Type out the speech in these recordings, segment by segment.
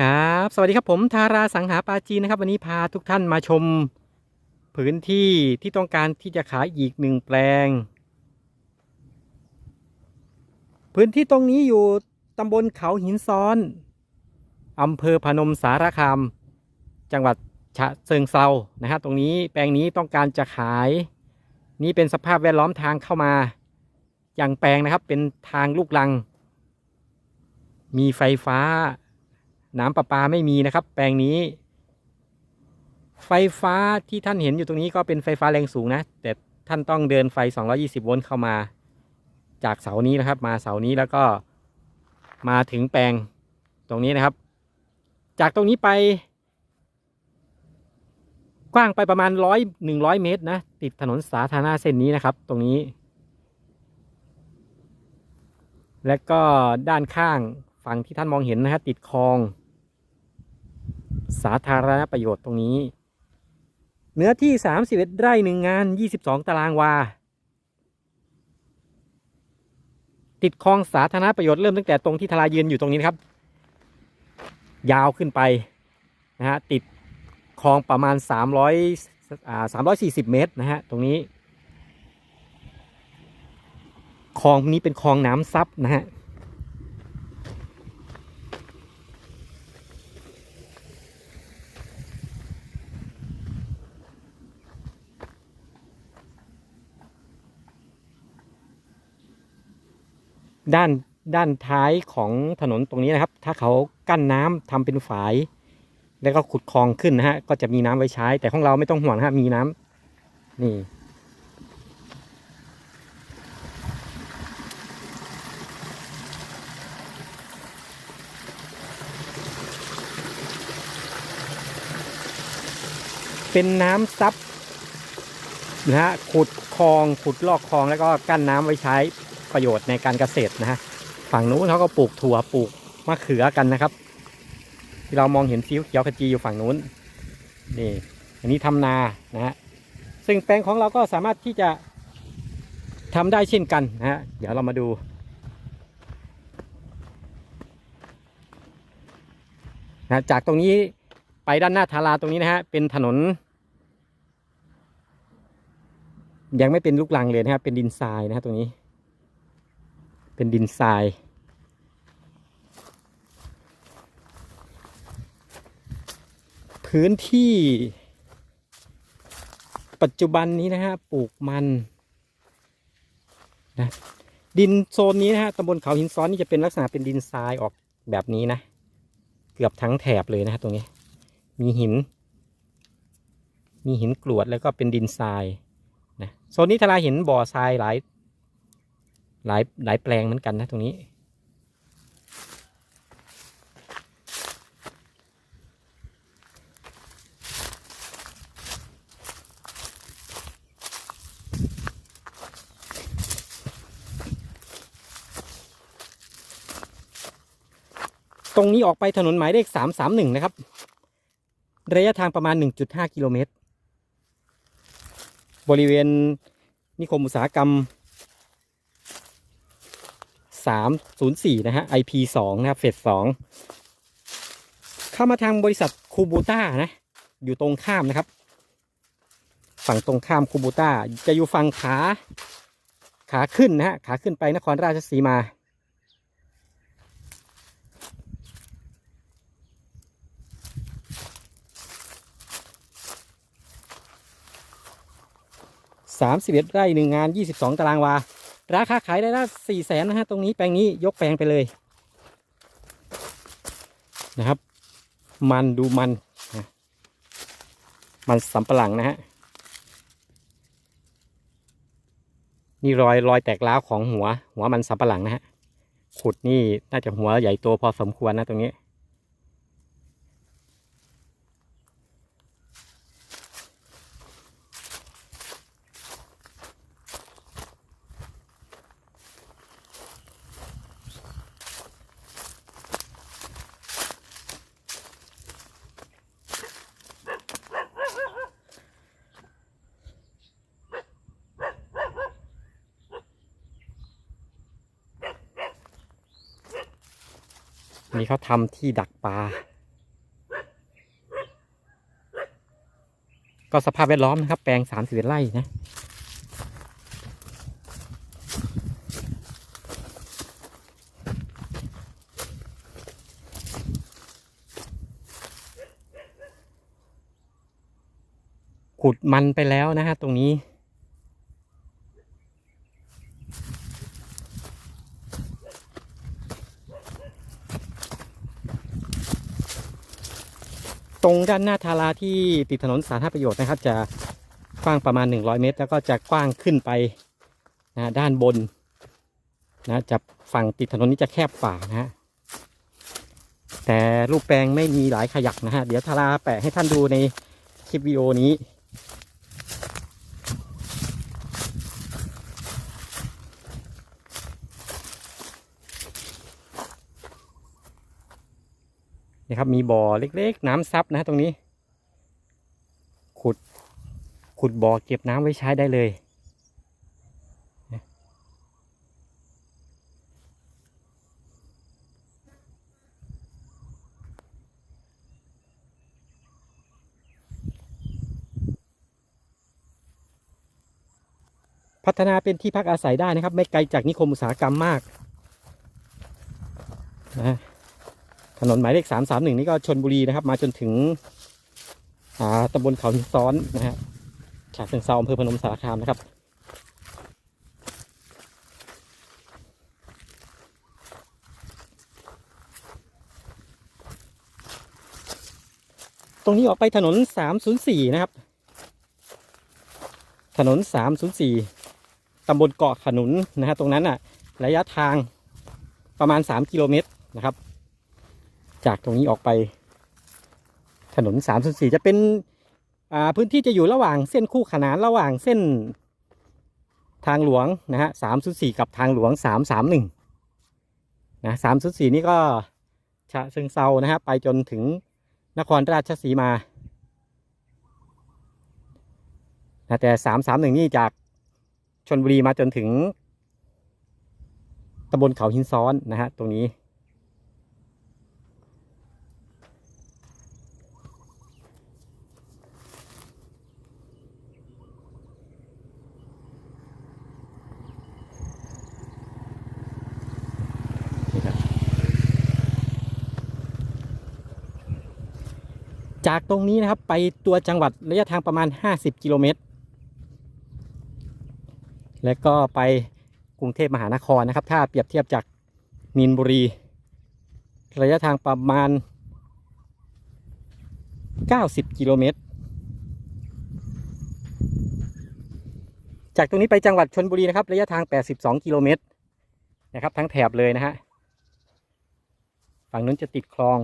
ครับสวัสดีครับผมทาราสังหาปาจีนะครับ วันนี้พาทุกท่านมาชมพื้นที่ที่ต้องการที่จะขายอีกหนึ่งแปลง พื้นที่ตรงนี้อยู่ตำบลเขาหินซ้อนอำเภอพนมสารคาม จังหวัดฉะเชิงเซานะฮะตรงนี้แปลงนี้ต้องการจะขาย นี่เป็นสภาพแวดล้อมทางเข้ามา อย่างแปลงนะครับเป็นทางลูกลัง มีไฟฟ้า น้ำประปาไม่มีนะครับ แปลงนี้ ไฟฟ้าที่ท่านเห็นอยู่ตรงนี้ก็เป็นไฟฟ้าแรงสูงนะ แต่ท่านต้องเดินไฟ 220 โวลต์เข้ามา จากเสานี้นะครับ มาเสานี้แล้วก็มาถึงแปลงตรงนี้นะครับ จากตรงนี้ไป กว้างไปประมาณร้อยหนึ่งร้อยเมตรนะติดถนนสาธารณะเส้นนี้นะครับ ตรงนี้ และก็ด้านข้างฝั่งที่ท่านมองเห็นนะฮะติดคลอง สาธารณประโยชน์ตรงนี้ เนื้อที่ 31 ไร่หนึ่งงาน 22 ตารางวา ติดคลองสาธารณประโยชน์เริ่มตั้งแต่ตรงที่ทลายืนอยู่ตรงนี้นะครับ ยาวขึ้นไปนะฮะติดคลองประมาณ 300อ่า340 เมตรนะฮะตรงนี้คลองนี้เป็นคลองน้ำซับนะฮะ ด้านด้านท้ายของถนนตรงนี้นะครับ ถ้าเขากั้นน้ำทำเป็นฝาย แล้วก็ขุดคลองขึ้นนะฮะ ก็จะมีน้ำไว้ใช้ แต่ของเราไม่ต้องห่วงนะฮะมีน้ำนี่เป็นน้ำซับนะฮะขุดคลองขุดลอกคลองแล้วก็กั้นน้ำไว้ใช้ ประโยชน์ในการเกษตรนะฮะฝั่งนู้นเขาก็ปลูกถั่วปลูกมะเขือกันนะครับ ที่เรามองเห็นซีเขียวขจีอยู่ฝั่งนู้นนี่อันนี้ทำนานะฮะซึ่งแปลงของเราก็สามารถที่จะทำได้เช่นกันนะฮะเดี๋ยวเรามาดูนะจากตรงนี้ไปด้านหน้าทาราตรงนี้นะฮะเป็นถนน ยังไม่เป็นลูกลังเลยนะครับเป็นดินทรายนะฮะตรงนี้ เป็นดินทราย พื้นที่ ปัจจุบันนี้นะฮะปลูกมันนะดินโซนนี้นะฮะตำบลเขาหินซ้อนนี่จะเป็นลักษณะเป็นดินทรายออกแบบนี้นะ เกือบทั้งแถบเลยนะฮะตรงนี้ มีหิน มีหินกรวดแล้วก็เป็นดินทรายนะโซนนี้ทลายเห็นบ่อทรายหลาย หลายหลายแปลงเหมือนกันนะตรงนี้ ตรงนี้ออกไปถนนหมายเลขสามสามหนึ่งนะครับ ระยะทางประมาณ 1.5 กิโลเมตร บริเวณนิคมอุตสาหกรรม 304 นะฮะ IP 2นะครับเฟส2เข้ามาทางบริษัทคูบูต้านะ อยู่ตรงข้ามนะครับ ฝั่งตรงข้ามคูบูต้าจะอยู่ฝั่งขาขาขึ้นนะฮะ ขาขึ้นไปนครราชสีมาสามสิบเอ็ดไร่หนึ่งงานยี่สิบสองตารางวา ราคาขายได้ละสี่แสนนะฮะตรงนี้แปลงนี้ยกแปลงไปเลยนะครับ มันดูมันนะมันสำปะหลังนะฮะนี่รอยรอยแตกร้าวของหัว หัวมันสำปะหลังนะฮะขุดนี่น่าจะหัวใหญ่โตพอสมควรนะตรงนี้ นี่เขาทำที่ดักปลา ก็สภาพแวดล้อมนะครับ แปลงสามสิบไร่นะขุดมันไปแล้วนะฮะตรงนี้ ตรงด้านหน้าทาราที่ติดถนนสาธารณประโยชน์นะครับ จะกว้างประมาณ 100 เมตร แล้วก็จะกว้างขึ้นไปนะด้านบนนะจะฝั่งติดถนนนี้จะแคบกว่านะฮะแต่รูปแปลงไม่มีหลายขยักนะฮะเดี๋ยวทาราแปะให้ท่านดูในคลิปวิดีโอนี้ นี่ครับมีบ่อเล็กๆ น้ำซับนะฮะตรงนี้ ขุดขุดบ่อเก็บน้ำไว้ใช้ได้เลยพัฒนาเป็นที่พักอาศัยได้นะครับ ไม่ไกลจากนิคมอุตสาหกรรมมากนะ ถนนหมายเลขสามสามหนึ่งนี่ก็ชนบุรีนะครับ มาจนถึงอ่าตำบลเขาหินซ้อนนะฮะฉะเชิงเซาอำเภอพนมสารคามนะครับตรงนี้ออกไปถนนสามศูนย์สี่นะครับ ถนนสามศูนย์สี่ตำบลเกาะขนุนนะฮะ ตรงนั้นอะ ระยะทางประมาณสามกิโลเมตรนะครับ จากตรงนี้ออกไป ถนนสามส่วนสี่จะเป็นพื้นที่จะอยู่ระหว่างเส้นคู่ขนานระหว่างเส้นทางหลวงนะฮะสามส่วนสี่กับทางหลวงสามสามหนึ่งนะสามสนสี่นี่ก็ฉะเชิงเซานะฮะไปจนถึงนครราชสีมานะแต่สามสามหนึ่งนี่จากชนบุรีมาจนถึงตำบลเขาหินซ้อนนะฮะตรงนี้ จากตรงนี้นะครับไปตัวจังหวัดระยะทางประมาณ 50 กิโลเมตร และก็ไปกรุงเทพมหานครนะครับ ถ้าเปรียบเทียบจากมีนบุรี ระยะทางประมาณ 90 กิโลเมตร จากตรงนี้ไปจังหวัดชนบุรีนะครับ ระยะทาง 82 กิโลเมตรนะครับ ทั้งแถบเลยนะฮะ ฝั่งนู้นจะติดคลอง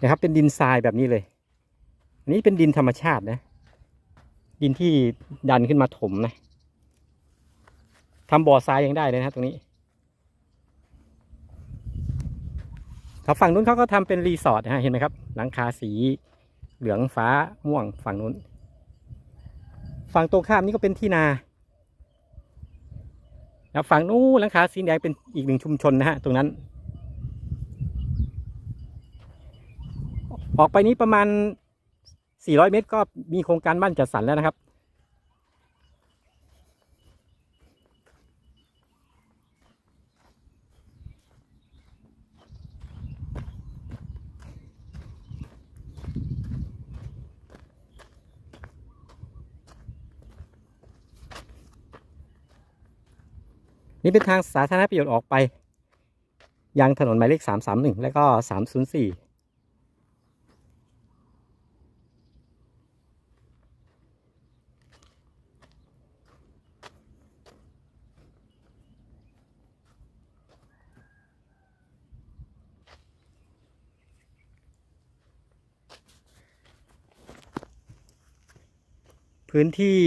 นะครับ เป็นดินทรายแบบนี้เลย อันนี้เป็นดินธรรมชาตินะ ดินที่ดันขึ้นมาถมนะทำบ่อทรายยังได้เลยนะตรงนี้ครับฝั่งนู้นเขาก็ทำเป็นรีสอร์ทนะฮะเห็นไหมครับ หลังคาสีเหลืองฟ้าม่วงฝั่งนู้น ฝั่งตรงข้ามนี่ก็เป็นที่นาแล้วฝั่งนู้นหลังคาสีแดงเป็นอีกหนึ่งชุมชนนะฮะตรงนั้น ออกไปนี้ประมาณ 400 เมตร ก็มีโครงการบ้านจัดสรรแล้วนะครับ นี่เป็นทางสาธารณประโยชน์ออกไป ยังถนนหมายเลข 331 และก็ 304 พื้นที่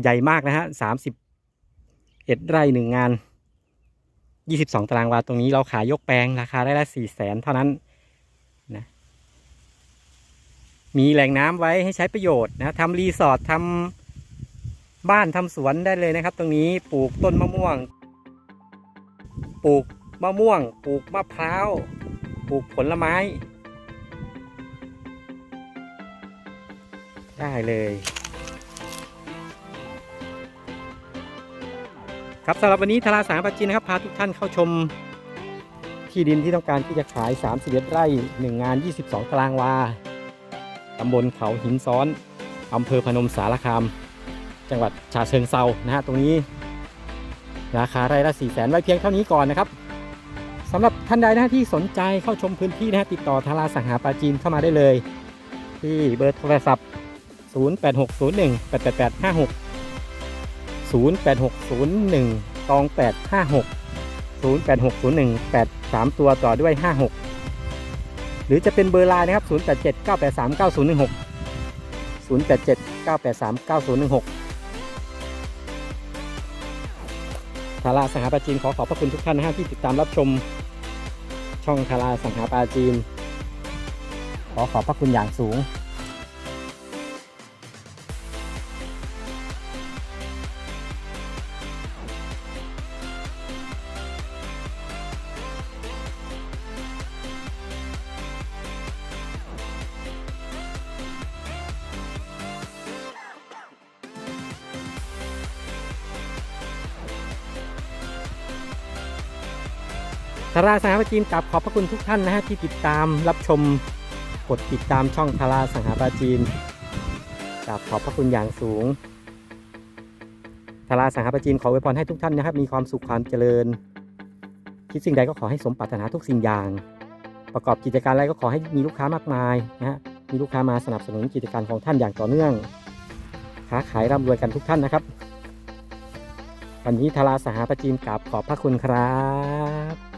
ใหญ่มากนะฮะสามสิบเอ็ดไร่หนึ่งงานยี่สิบสองตารางวาตรงนี้เราขายยกแปลงราคาได้ละสี่แสนเท่านั้นนะมีแหล่งน้ำไว้ให้ใช้ประโยชน์นะทำรีสอร์ททำบ้านทำสวนได้เลยนะครับ ตรงนี้ปลูกต้นมะม่วง ปลูกมะม่วง ปลูกมะพร้าว ปลูกผลไม้ ได้เลย ครับสำหรับวันนี้ทาราสารปัจจินนะครับพาทุกท่านเข้าชมที่ดินที่ต้องการที่จะขาย31ไร่ 1 งาน 22 ตารางวา ตำบลเขาหินซ้อน อำเภอพนมสารคาม จังหวัดฉะเชิงเซานะฮะ ตรงนี้ ราคาไร่ละ4 0 0 0 0 0ไว้เพียงเท่านี้ก่อนนะครับ สำหรับท่านใดนะที่สนใจเข้าชมพื้นที่นะฮะติดต่อทาราสังหาปาจีนเข้ามาได้เลย ที่เบอร์โทรศัพท์ 08601 88856 08601ตอง856 08601 83 ตัวต่อด้วย 56 หรือจะเป็นเบอร์ไลน์นะครับ 087 983 9016 087 983 9016ทาราสังหาปาจีนขอขอบพระคุณทุกท่านนะฮะที่ติดตามรับชมช่องทาราสังหาปาจีน ขอขอบพระคุณอย่างสูง ทาราสังหาปาจีนกับขอบพระคุณทุกท่านนะฮะที่ติดตามรับชมกดติดตามช่องทาราสังหาปาจีนกับขอบพระคุณอย่างสูงทาราสังหาปาจีนขออวยพรให้ทุกท่านนะครับ มีความสุขความเจริญ คิดสิ่งใดก็ขอให้สมปรารถนาทุกสิ่งอย่าง ประกอบกิจการอะไรก็ขอให้มีลูกค้ามากมายนะฮะมีลูกค้ามาสนับสนุนกิจการของท่านอย่างต่อเนื่องค้าขายร่ำรวยกันทุกท่านนะครับ วันนี้ทาราสหาปาจีนกราบขอบพระคุณครับ